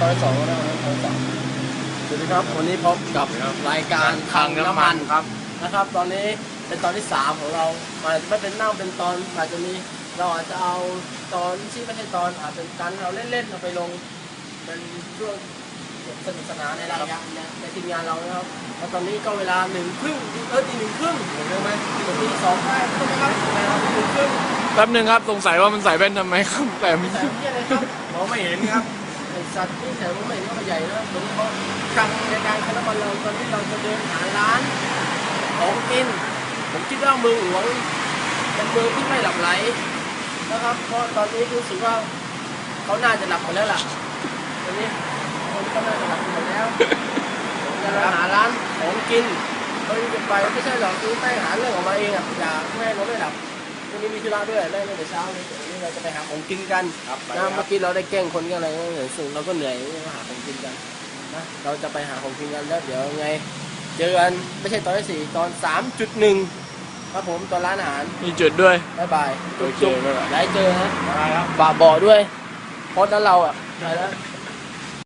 ตอนที่สองแล้วนะตอนที่สามสวัสดีครับ วันนี้พบกับรายการทางน้ำมันครับนะครับ ตอนนี้เป็นตอนที่สามของเราอาจจะไม่เป็นนั่งเป็นตอนอาจจะมีเราอาจจะเอาตอนที่ไม่ใช่ตอนอาจเป็นการเราเล่นๆเอาไปลงเป็นช่วงสนุกสนานในรายการในทีมงานเรานะครับแล้วตอนนี้ก็เวลาหนึ่งครึ่งเออตีหนึ่งครึ่งเห็นไหมตีสองได้ใช่ไหมครับเวลาตีหนึ่งครึ่งแป๊บหนึงครับสงสัยว่ามันใส่แว่นทำไมครับแต่ไม่แต่ที่อะไรครับมองไม่เห็นครับ ไอสัตว์ที่แถวไม่เห็นก็ใหญ่นะเหมือนเขาทางรายการคณะบันเราตอนที่เราจะเดินหาร้านของกิน ผมคิดว่าเมืองหลวงเป็นเมืองที่ไม่หลับไหลนะครับ เพราะตอนนี้รู้สึกว่าเขาน่าจะหลับหมดแล้วล่ะตอนนี้คนก็น่าจะหลับหมดแล้วผมจะหาร้านของกินเราจะไปไม่ใช่หรอกคือแม่งหาเรื่องออกมาเองอะอย่าแม่งเราไม่หลับ วันนี้มีธุระด้วยได้ตั้งแต่เช้าเลยเดี๋ยววันนี้เราจะไปหาของกินกันครับไปนะเมื่อกี้เราได้แกล้งคนกันอะไรก็เหนื่อยสุดเราก็เหนื่อยมาหาของกินกันนะเราจะไปหาของกินกันแล้วเดี๋ยวไง เจอกันไม่ใช่ตอนที่สี่ตอนสามจุดหนึ่งครับผมตอนร้านอาหารมีจุดด้วยบายบายโอเคจุ๊บบ๊ายบายๆได้เจอนะ ได้ครับฝากบอกด้วยเพราะนั้นเราอะไปแล้ว